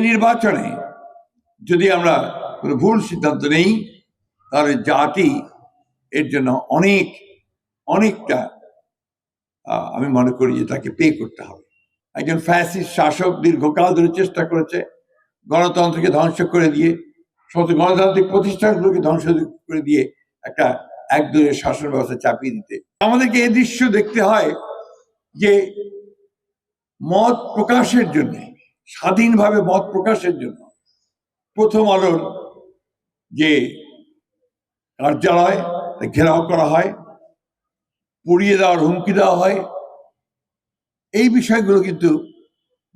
এই নির্বাচনে যদি আমরা কোনো ভুল সিদ্ধান্ত নেই, তাহলে জাতি এর জন্য অনেক, অনেকটা আমি মনে করি যে তাকে পে করতে হবে। একজন ফ্যাসিস্ট শাসক দীর্ঘকাল ধরে চেষ্টা করেছে গণতন্ত্রকে ধ্বংস করে দিয়ে, সমস্ত গণতান্ত্রিক প্রতিষ্ঠানগুলোকে ধ্বংস করে দিয়ে একটা এক একদলীয় শাসন ব্যবস্থা চাপিয়ে দিতে। আমাদেরকে এ দৃশ্য দেখতে হয় যে মত প্রকাশের জন্য স্বাধীনভাবে মত প্রকাশের জন্য প্রথম আলোর যে কার্যালয় ঘেরাও করা হয়, পুড়িয়ে দেওয়ার হুমকি দেওয়া হয়, এই বিষয়গুলো কিন্তু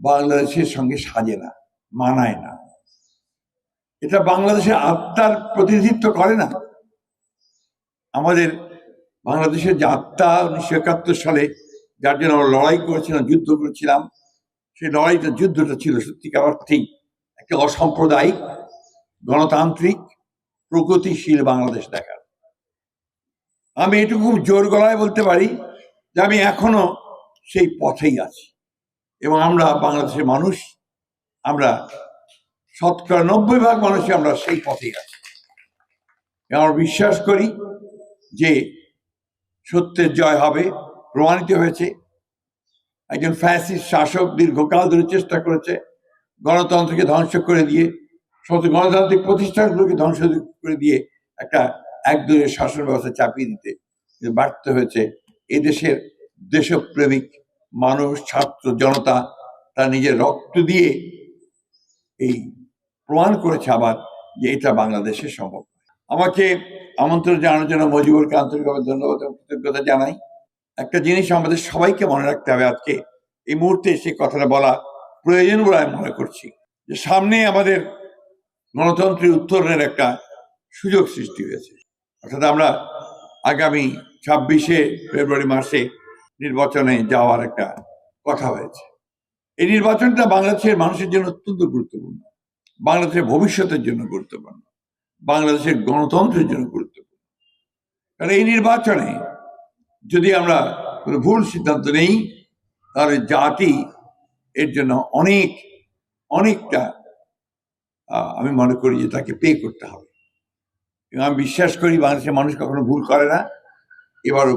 বাংলাদেশের সঙ্গে সাজে না, মানায় না। এটা বাংলাদেশের আত্মার প্রতিনিধিত্ব করে না। আমাদের বাংলাদেশের যে আত্মা, উনিশশো একাত্তর সালে যার জন্য আমরা লড়াই করেছিলাম, যুদ্ধ করেছিলাম সেই লড়াইটা যুদ্ধটা ছিল সত্যিকার অর্থেই একটা অসাম্প্রদায়িক, গণতান্ত্রিক, প্রগতিশীল বাংলাদেশ দেখার। আমি এটুকু খুব জোর গলায় বলতে পারি যে আমি এখনও সেই পথেই আছি। এবং আমরা বাংলাদেশের মানুষ, আমরা শতকরা নব্বই ভাগ মানুষই আমরা সেই পথেই আছি। আমরা বিশ্বাস করি যে সত্যের জয় হবে, প্রমাণিত হয়েছে। একজন ফ্যাসিস্ট শাসক দীর্ঘকাল ধরে চেষ্টা করেছে গণতন্ত্রকে ধ্বংস করে দিয়ে, সমস্ত গণতান্ত্রিক প্রতিষ্ঠানগুলোকে ধ্বংস করে দিয়ে একটা একদলীয় শাসন ব্যবস্থা চাপিয়ে দিতে ব্যর্থ হয়েছে। এদেশের দেশপ্রেমিক মানুষ, ছাত্র, জনতা, তার নিজের রক্ত দিয়ে এই প্রমাণ করেছে আবার যে এটা বাংলাদেশে সম্ভব আমাকে আমন্ত্রণ জানানোর জন্য মজিবুরকে আন্তরিকভাবে ধন্যবাদ এবং কৃতজ্ঞতা জানাই। একটা জিনিস আমাদের সবাইকে মনে রাখতে হবে আজকে। এই মুহূর্তে সেই কথাটা বলা প্রয়োজন বলে আমি মনে করছি। যে সামনে আমাদের গণতন্ত্রের উত্তরণের একটা সুযোগ সৃষ্টি হয়েছে। অর্থাৎ আমরা আগামী ছাব্বিশে ফেব্রুয়ারি মাসে নির্বাচনে যাওয়ার একটা কথা হয়েছে। এই নির্বাচনটা বাংলাদেশের মানুষের জন্য অত্যন্ত গুরুত্বপূর্ণ। বাংলাদেশের ভবিষ্যতের জন্য গুরুত্বপূর্ণ। বাংলাদেশের গণতন্ত্রের জন্য গুরুত্বপূর্ণ। কারণ এই নির্বাচনে যদি আমরা ভুল সিদ্ধান্ত নেই, তাহলে জাতি এর জন্য অনেক, অনেকটা আমি মনে করি যে তাকে পে করতে হবে। আমি বিশ্বাস করি বাংলাদেশের মানুষ কখনো ভুল করে না। এবারও